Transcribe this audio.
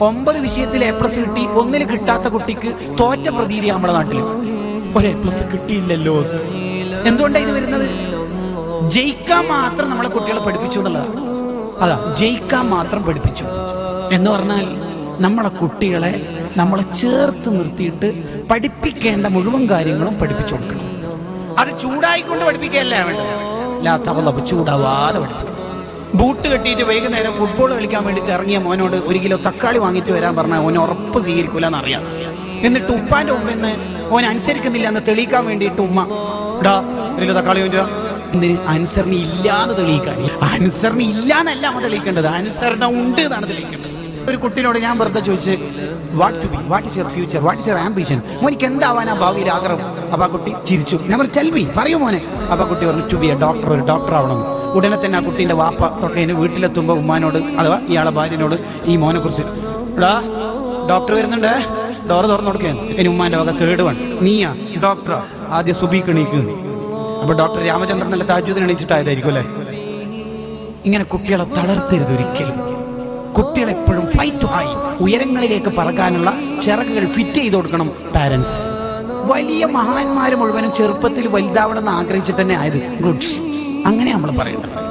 ഒമ്പത് വിഷയത്തിൽ A plus കിട്ടി. ഒന്നിൽ കിട്ടാത്ത കുട്ടിക്ക് തോറ്റ പ്രതീതി നമ്മുടെ നാട്ടിൽ ഒരു എ പ്ലസ് കിട്ടിയില്ലല്ലോ. എന്തുകൊണ്ടാണ് ഇത് വരുന്നത്? ജയിക്കാൻ മാത്രം നമ്മളെ കുട്ടികളെ പഠിപ്പിച്ചു എന്നുള്ളതാണ് അതാ ജയിക്കാൻ മാത്രം പഠിപ്പിച്ചു. എന്ന് പറഞ്ഞാൽ നമ്മളെ കുട്ടികളെ നമ്മളെ ചേർത്ത് നിർത്തിയിട്ട് പഠിപ്പിക്കേണ്ട മുഴുവൻ കാര്യങ്ങളും പഠിപ്പിച്ചു കൊടുക്കണം. അത് ചൂടായിക്കൊണ്ട് പഠിപ്പിക്കുകയല്ല വേണ്ടത്. ലാത്തവളപ്പ് ചൂടാവാതെ പഠിപ്പിക്കും ബൂട്ട് കെട്ടിയിട്ട് വൈകുന്നേരം ഫുട്ബോൾ കളിക്കാൻ വേണ്ടിയിട്ട് ഇറങ്ങിയ മോനോട് ഒരു കിലോ തക്കാളി വാങ്ങിയിട്ട് വരാൻ പറഞ്ഞാൽ ഓൻ ഉറപ്പ് സ്വീകരിക്കൂല എന്നറിയാം എന്നിട്ട് ഉപ്പാന്റെ നിന്ന് ഓൻ അനുസരിക്കുന്നില്ല എന്ന് തെളിയിക്കാൻ വേണ്ടിയിട്ട് ഉമ്മ ഡാ ഒരു കിലോ തക്കാളി എന്തിന്? അനുസരണ ഇല്ലാന്ന് തെളിയിക്കാൻ. അനുസരണ ഇല്ലാന്നല്ല നമ്മൾ തെളിയിക്കേണ്ടത്. അനുസരണ ഉണ്ട് എന്നാണ് തെളിയിക്കേണ്ടത്. ഒരു കുട്ടിനോട് ഞാൻ വെറുതെ ചോദിച്ച് what to be what is your future what is your ambition മോനിക്ക് എന്താവാനാ ഭാവിയിൽ ആഗ്രഹം? അപ്പൊ ആ കുട്ടി ചിരിച്ചു. ഞാൻ പറഞ്ഞു ചെൽവി പറയൂ മോനെ. അപ്പൊ ആ കുട്ടി പറഞ്ഞു ടു ബി എ ഡോക്ടർ ഒരു ഡോക്ടർ ആവണം. ഉടനെ തന്നെ ആ കുട്ടീന്റെ വാപ്പ തൊട്ടേന് വീട്ടിലെത്തുമ്പോൾ ഉമ്മാനോട് അഥവാ ഇയാളെ ഭാര്യനോട് ഈ മോനെ കുറിച്ച് എടാ ഡോക്ടർ വരുന്നുണ്ട്. ഡോറ് തുറന്നു കൊടുക്കാൻ ഇനി ഉമ്മാന്റെ വക തേർഡ് വൺ നീയാ ഡോക്ടറാ ആദ്യം സുബീക്ക് എണീക്ക് അപ്പൊ ഡോക്ടർ രാമചന്ദ്രൻ നല്ല താജുദിന് എണീച്ചിട്ടായതായിരിക്കും അല്ലേ? ഇങ്ങനെ കുട്ടികളെ തളർത്തരുത് ഒരിക്കലും. കുട്ടികളെപ്പോഴും ഫ്ലൈറ്റ് ഹൈ ഉയരങ്ങളിലേക്ക് പറക്കാനുള്ള ചിറകുകൾ ഫിറ്റ് ചെയ്ത് കൊടുക്കണം പാരൻസ് വലിയ മഹാന്മാർ മുഴുവനും ചെറുപ്പത്തിൽ വലുതാവണം എന്ന് ആഗ്രഹിച്ചിട്ട് തന്നെ ആയത് ഗുഡ് അങ്ങനെ നമ്മൾ പറയേണ്ടത്.